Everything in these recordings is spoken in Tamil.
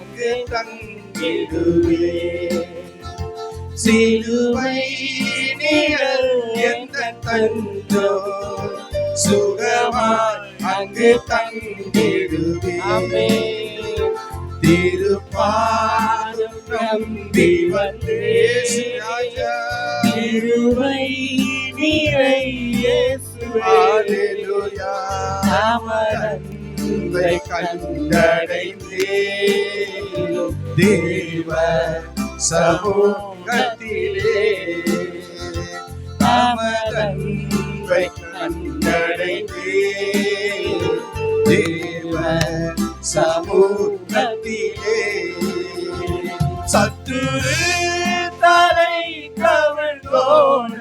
அங்கு தங்கிடுவே. சிலுவை நிழல் எந்த தந்தோ சுகமாய் அங்கு தங்கிடுவே. திருப்பாதம் நம்பி வந்தே ராஜா திருவை நீரை இயேசுவே. ஹalleluya. தாமரை கண்டடைந்தே தேவ சமூகத்திலே தாமரை கண்டடைந்தே தேவ சமூகத்திலே சத்துரு தலை கவிழ்ந்தோன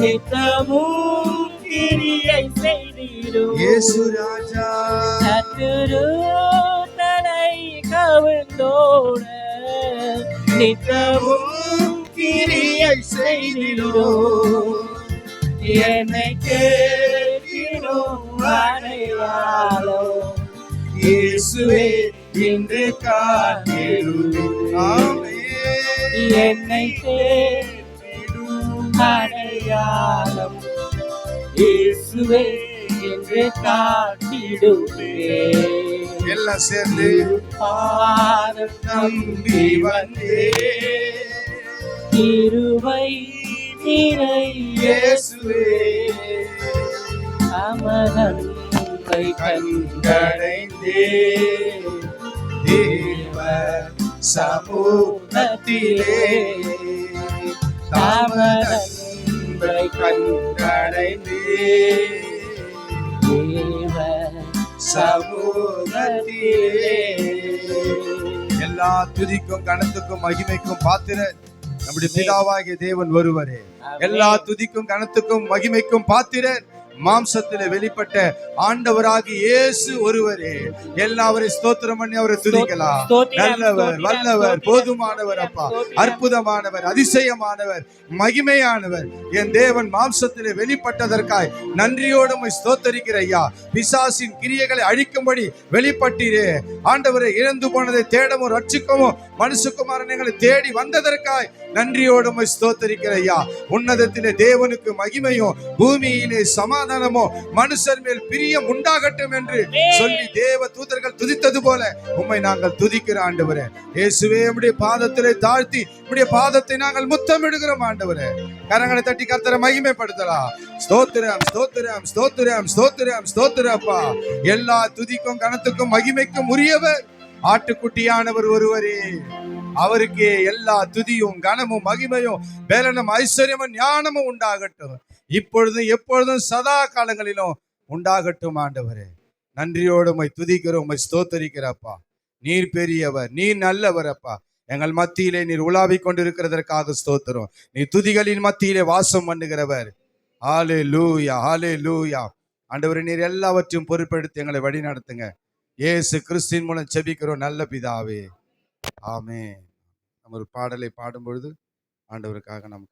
நித்தமும் செய்திடும் இயேசு ராஜா. சத்துரு தலை கவிழ்ந்தோன நித்தமும் கிரியை செய்திடும். என்னை இயேசுவே இன்று தேடும் அடையாளம். இயேசுவே என்று காட்டிடுவே எல்லாம் சேர்ந்து பாதம் நம்பி வந்தே. திருவை நிறை இயேசுவே. அமரந்தை கண்டடைந்தே. தேவ சமூகத்திலே. தாமரை கண்டடைந்தே. சமூகத்திலே. எல்லா துதிக்கும் கணத்துக்கும் மகிமைக்கும் பாத்திர நம்முடைய பிதாவாகிய தேவன் ஒருவரே. எல்லா துதிக்கும் கணத்துக்கும் மகிமைக்கும் பாத்திரர் மாம்சத்திலே வெளிப்பட்ட ஆண்டவராகி இயேசு ஒருவரே. எல்லாவரை ஸ்தோத்திரம் பண்ணி அவரை துதிக்கலாம். நல்லவர் வல்லவர் போதுமானவர் அப்பா. அற்புதமானவர் அதிசயமானவர் மகிமையானவர். என் தேவன் மாம்சத்திலே வெளிப்பட்டதற்காய் நன்றியோடு உம்மை ஸ்தோத்தரிக்கிற ஐயா. பிசாசின் கிரியைகளை அழிக்கும்படி வெளிப்பட்டீரே. ஆண்டவரை இழந்து போனதை தேடவும் ரட்சிக்கவும் மனுஷகுமாரனை தேடி வந்ததற்காய் நன்றியோடு ஸ்தோத்தரிக்கிற ஐயா. உன்னதத்திலே தேவனுக்கு மகிமையும் பூமியிலே சமாதானமோ மனுஷர் மேல் பிரியம் உண்டாகட்டும் என்று சொல்லி தேவ தூதர்கள் துதித்தது போல உம்மை நாங்கள் துதிக்கிற ஆண்டவரே. இயேசுவே உம்முடைய பாதத்திலே தாழ்த்தி உம்முடைய பாதத்தை நாங்கள் முத்தமிடுகிறோம் ஆண்டவரே. கரங்களை தட்டி கர்த்தரை மகிமைப்படுத்தலாம் ஸ்தோத்திரம் ஸ்தோத்திரம் ஸ்தோத்திரம் ஸ்தோத்திரம் ஸ்தோத்திரப்பா எல்லா துதிக்கும் கணத்துக்கும் மகிமைக்கும் உரியவர். ஆட்டுக்குட்டியானவர் ஒருவரே. அவருக்கே எல்லா துதியும் கனமும் மகிமையும் பேலனும் ஐஸ்வர்யமும் ஞானமும் உண்டாகட்டும். இப்பொழுதும் எப்பொழுதும் சதா காலங்களிலும் உண்டாகட்டும் ஆண்டவரே. நன்றியோடு உமை துதிக்கிறோம் உமை ஸ்தோத்தரிக்கிறப்பா. நீர் பெரியவர் நீர் நல்லவர் அப்பா எங்கள் மத்தியிலே நீர் உலாவிக் கொண்டிருக்கிறதற்காக ஸ்தோத்திரம். நீ துதிகளின் மத்தியிலே வாசம் பண்ணுகிறவர். ஆலே லூயா ஆலே லூயா ஆண்டவரே நீர் எல்லாவற்றையும் பொறுப்பெடுத்து எங்களை வழி நடத்துங்க இயேசு கிறிஸ்தின் மூலம் செபிக்கிறோம் நல்ல பிதாவே. ஆமே நம்ம ஒரு பாடலை பாடும் பொழுது ஆண்டவருக்காக நமக்கு